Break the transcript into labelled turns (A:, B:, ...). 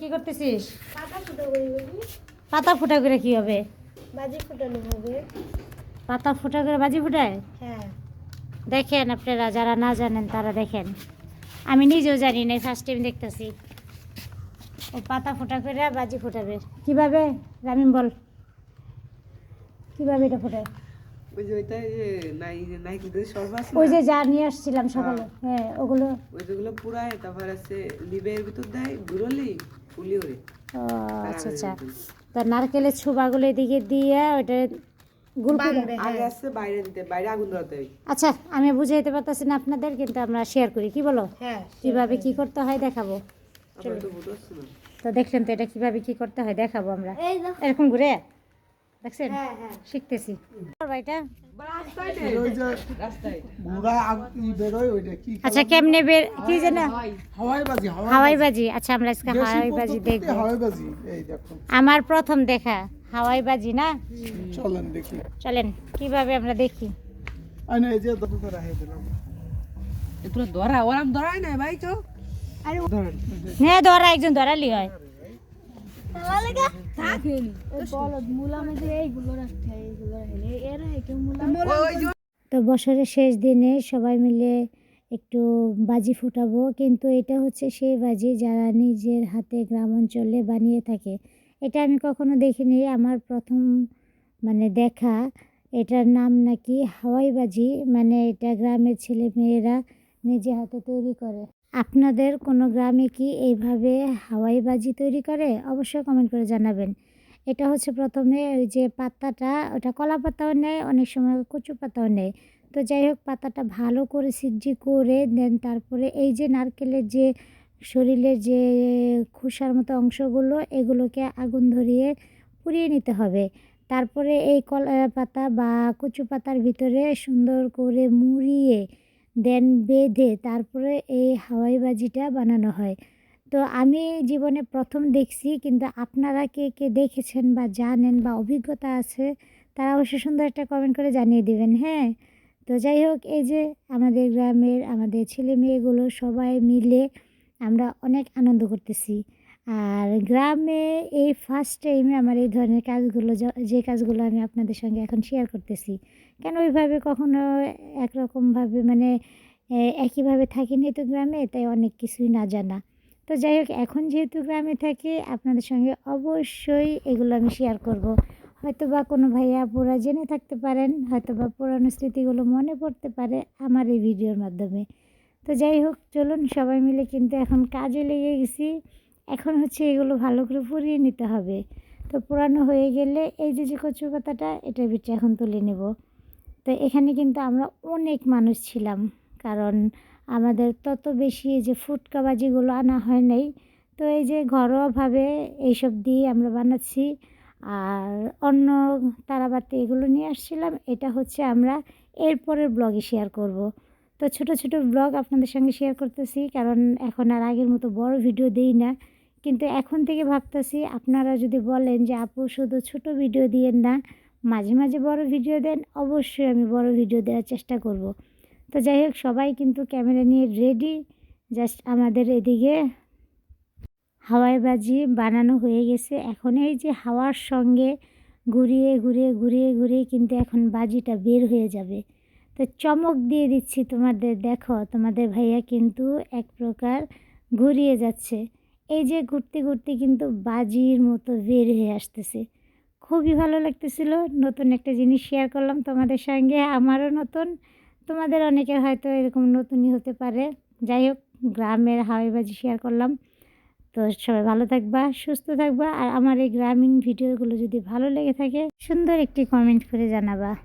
A: কি করতেছিস? পাতা ফুটা করে কি হবে?
B: বাজি ফুটানো হবে।
A: পাতা ফুটা করে বাজি ফুটায়?
B: হ্যাঁ।
A: দেখেন আপনারা যারা না জানেন তারা দেখেন। আমি নিজেও জানি না ফার্স্ট টাইম দেখতেছি। ও পাতা ফুটা করে বাজি ফুটাবে। কীভাবে? রামিম বল। কীভাবে এটা ফুটায়?
C: ওই যে ওইটা যে নাই নাই সর্বাস
A: ওই যে যা নিয়ে আসছিলাম সকালে হ্যাঁ ওগুলো।
C: ওই যেগুলো পুরায় তারপর আছে লিবের ভিতর দেয় গুরলি ফুলি ওরে।
A: ও আচ্ছা আচ্ছা। তো নারকেলের ছোবাগুলো এদিকে দিয়ে
C: হয়
A: আচ্ছা আমি বুঝাইতে পারতেছি না আপনাদের কিন্তু আমরা শেয়ার করি। কি বলো?
B: হ্যাঁ
A: কীভাবে কি করতে হয় দেখাবো।
C: আমার তো
A: দেখলেন তো এটা কীভাবে কি করতে হয় দেখাবো আমরা। এরকম ঘুরে? দেখছেন?
B: হ্যাঁ হ্যাঁ।
A: শিখতেছি। আচ্ছা কেমনে বের কি যেন
D: হাওয়াই বাজি
A: আচ্ছা আমরা আজকে হাওয়াই বাজি
D: পদ্ধতিতে
A: দেখব।
D: হাওয়াই বাজি এই দেখো
A: আমার প্রথম দেখা হাওয়াই বাজি না?
D: চলেন দেখি।
A: চলেন কীভাবে আমরা দেখি?
D: এই যে
C: ধরা ওরাম ধরাই না ভাই তো?
A: হ্যাঁ ধরা একজন ধরালি হয়।
B: হয়
A: তো বছরের শেষ দিনে সবাই মিলে একটু বাজি ফুটাবো কিন্তু এটা হচ্ছে সেই বাজি যারা নিজের হাতে গ্রাম অঞ্চলে বানিয়ে থাকে। এটা আমি কখনো দেখিনি আমার প্রথম মানে দেখা। এটার নাম নাকি হাওয়াই বাজি মানে এটা গ্রামের ছেলে মেয়েরা নিজে হাতে তৈরি করে। আপনাদের কোনো গ্রামে কি এইভাবে হাওয়াই বাজি তৈরি করে? অবশ্যই কমেন্ট করে জানাবেন। এটা হচ্ছে প্রথমে ওই যে পাতাটা, ওটা কলা পাতাও নেয়, অনেক সময় কচু পাতাও নেয়। তো যাই হোক, পাতাটা ভালো করে সিদ্ধি করে দেন, তারপরে এই যে নারকেলের যে শরীরের যে খোসার মতো অংশগুলো, এগুলোকে আগুন ধরিয়ে পুড়িয়ে নিতে হবে। তারপরে এই কলা পাতা বা কচু পাতার ভিতরে সুন্দর করে মুড়িয়ে দেন বেঁধে তারপরে এই হাওয়াই বাজিটা বানানো হয়। তো আমি জীবনে প্রথম দেখছি, কিন্তু আপনারা কে কে দেখেছেন বা জানেন বা অভিজ্ঞতা আছে, তারা অবশ্যই সুন্দর একটা কমেন্ট করে জানিয়ে দিবেন হ্যাঁ? তো যাই হোক, এই যে আমাদের গ্রামের আমাদের ছেলে মেয়েগুলো সবাই মিলে আমরা অনেক আনন্দ করতেছি। আর গ্রামে এই ফার্স্ট টাইমে আমার এই ধরনের কাজগুলো যে কাজগুলো আমি আপনাদের সঙ্গে এখন শেয়ার করতেছি, কেন ওইভাবে কখনো একরকমভাবে মানে একইভাবে থাকিনি তো গ্রামে? তাই অনেক কিছুই না জানা। তো যাই হোক, এখন যেহেতু গ্রামে থাকি, আপনাদের সঙ্গে অবশ্যই এগুলো আমি শেয়ার করব। হয়তো বা কোনো ভাইয়া আপুরা জেনে থাকতে পারেন হয়তো বা পুরানো স্মৃতিগুলো মনে পড়তে পারে আমার এই ভিডিওর মাধ্যমে। তো যাই হোক, চলুন সবাই মিলে কিন্তু এখন কাজে লেগে গেছি। এখন হচ্ছে এগুলো ভালো করে পুড়িয়ে নিতে হবে। তো পুরানো হয়ে গেলে এই যে যে কচু পাতাটা, এটার ভিতরে এখন তুলে নেব। তো এখানে কিন্তু আমরা অনেক মানুষ ছিলাম, কারণ আমাদের তত বেশি এই যে ফুটকা বাজিগুলো আনা হয় নাই। তো এই যে ঘরোয়াভাবে এইসব দিয়ে আমরা বানাচ্ছি। আর অন্য তারাবাতি এগুলো নিয়ে আসছিলাম, এটা হচ্ছে আমরা এরপরের ব্লগে শেয়ার করব। তো ছোট ছোট ব্লগ আপনাদের সঙ্গে শেয়ার করতেছি, কারণ এখন আর আগের মতো বড় ভিডিও দেই না। কিন্তু এখন থেকে ভাবতেছি আপনারা যদি বলেন যে, আপু, শুধু ছোট ভিডিও দিয়েন না, মাঝে মাঝে বড় ভিডিও দেন, অবশ্যই আমি বড় ভিডিও দেওয়ার চেষ্টা করব। তো যাই হোক, সবাই কিন্তু ক্যামেরা নিয়ে রেডি জাস্ট আমাদের এদিকে হাওয়াই বাজি বানানো হয়ে গেছে। এখন এই যে হাওয়ার সঙ্গে ঘুরিয়ে ঘুরিয়ে ঘুরিয়ে ঘুরিয়ে কিন্তু এখন বাজিটা বের হয়ে যাবে। তো চমক দিয়ে দিচ্ছি তোমাদের, দেখো তোমাদের ভাইয়া কিন্তু এক প্রকার ঘুরিয়ে যাচ্ছে। এই যে ঘুরতে ঘুরতে কিন্তু বাজির মতো বের হয়ে আসতেছে। খুবই ভালো লাগতেছিল। নতুন একটা জিনিস শেয়ার করলাম তোমাদের সঙ্গে। আমারও নতুন। তোমাদের অনেকের হয়তো এরকম নতুনই হতে পারে। যাই হোক, গ্রামের হাওয়াইবাজি শেয়ার করলাম। তো সবাই ভালো থাকবা, সুস্থ থাকবা। আর আমার এই গ্রামীণ ভিডিওগুলো যদি ভালো লেগে থাকে, সুন্দর একটি কমেন্ট করে জানাবা।